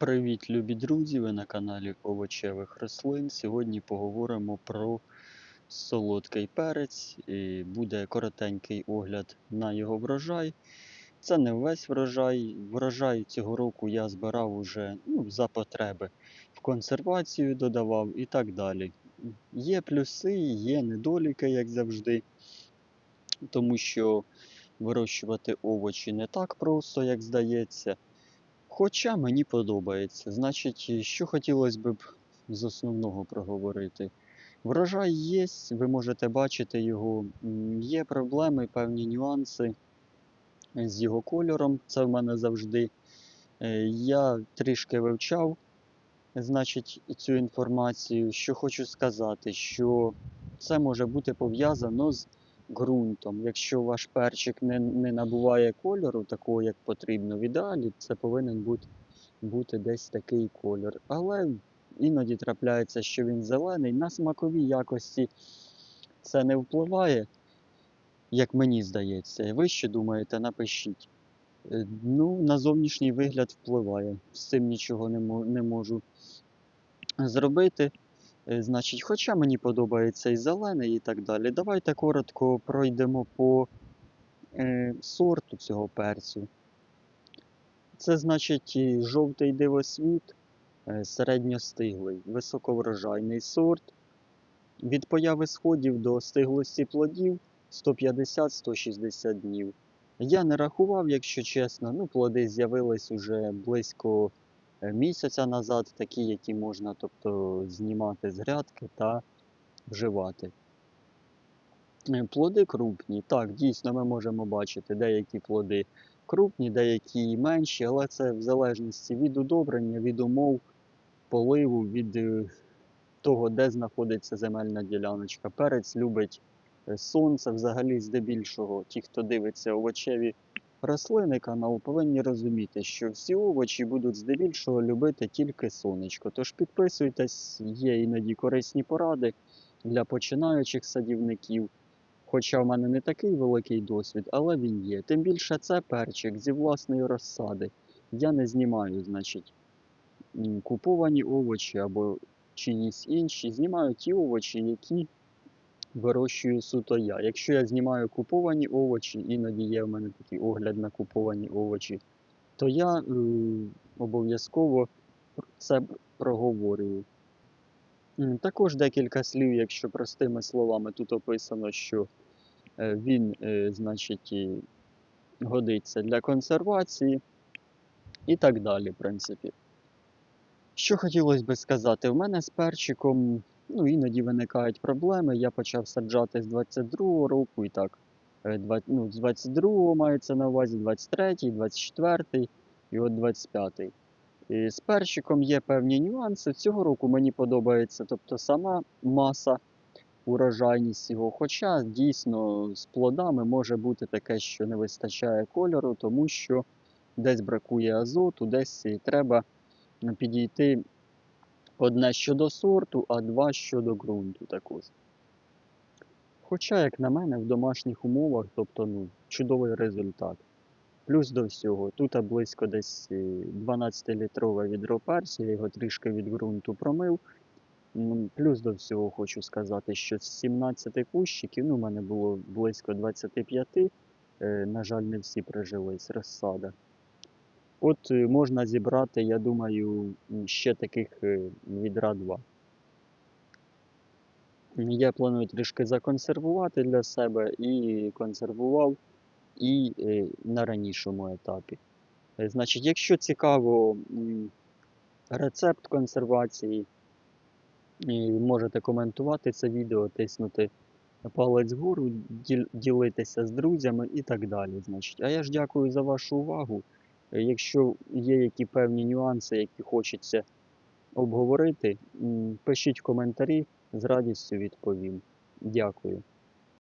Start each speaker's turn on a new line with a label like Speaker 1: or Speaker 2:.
Speaker 1: Привіт, любі друзі! Ви на каналі Овочевих рослин. Сьогодні поговоримо про солодкий перець. І буде коротенький огляд на його врожай. Це не весь врожай. Врожай цього року я збирав уже ну, за потреби. В консервацію додавав і так далі. Є плюси, є недоліки, як завжди. Тому що вирощувати овочі не так просто, як здається. Хоча мені подобається. Значить, що хотілося б з основного проговорити. Врожай є, ви можете бачити його. Є проблеми, певні нюанси з його кольором. Це в мене завжди. Е, Я трішки вивчав, значить, цю інформацію. Що хочу сказати, що це може бути пов'язано з ґрунтом. Якщо ваш перчик не, не набуває кольору, такого як потрібно, в ідеалі це повинен бути, бути десь такий кольор. Але іноді трапляється, що він зелений. На смакові якості це не впливає, як мені здається. Ви що думаєте, напишіть. Е, Ну, на зовнішній вигляд впливає. З цим нічого не можу зробити. Е, Значить, хоча мені подобається і зелений, і так далі. Давайте коротко пройдемо по е, сорту цього перцю. Це значить жовтий дивосвіт, е, середньостиглий, високоврожайний сорт. Від появи сходів до стиглості плодів 150-160 днів. Я не рахував, якщо чесно. Ну, плоди з'явились уже близько місяця назад, такі, які можна тобто, знімати з грядки та вживати. Е, Плоди крупні. Так, дійсно, ми можемо бачити деякі плоди крупні, деякі менші, але це в залежності від удобрення, від умов, поливу, від е, того, де знаходиться земельна діляночка. Перець любить е, сонце, взагалі, здебільшого, ті, хто дивиться овочеві рослини канал, повинні розуміти, що всі овочі будуть здебільшого любити тільки сонечко. Тож підписуйтесь, є іноді корисні поради для починаючих садівників. Хоча в мене не такий великий досвід, але він є. Тим більше це перчик зі власної розсади. Я не знімаю, значить, куповані овочі або чиїсь інші. Знімаю ті овочі, які вирощую суто я. Якщо я знімаю куповані овочі, іноді є в мене такий огляд на куповані овочі, то я е, обов'язково це проговорюю. Також декілька слів, якщо простими словами, тут описано, що е, він, е, значить, годиться для консервації і так далі, в принципі. Що хотілося би сказати, в мене з перчиком ну, іноді виникають проблеми. Я почав саджати з 22-го року і так. е, Ну, з 22-го мається на увазі, 23-й, 24-й і от 25-й. І з перчиком є певні нюанси. Цього року мені подобається, тобто сама маса, урожайність його. Хоча дійсно з плодами може бути таке, що не вистачає кольору, тому що десь бракує азоту, десь треба підійти одне щодо сорту, а два щодо ґрунту також. Хоча, як на мене, в домашніх умовах, тобто ну, чудовий результат. Плюс до всього, тут близько десь е, 12-літрове відро перцю, я його трішки від ґрунту промив. Плюс до всього хочу сказати, що з 17 кущиків, ну, в мене було близько 25, е, на жаль, не всі прижились, розсада. От е, можна зібрати, я думаю, ще таких е, відра два. Я планую трішки законсервувати для себе і консервував і е, на ранішому етапі. Значить, якщо цікаво рецепт консервації, можете коментувати це відео, тиснути палець вгору, ділитися з друзями і так далі. Значить. А я ж дякую за вашу увагу. Якщо є які певні нюанси, які хочеться обговорити, пишіть коментарі, з радістю відповім. Дякую.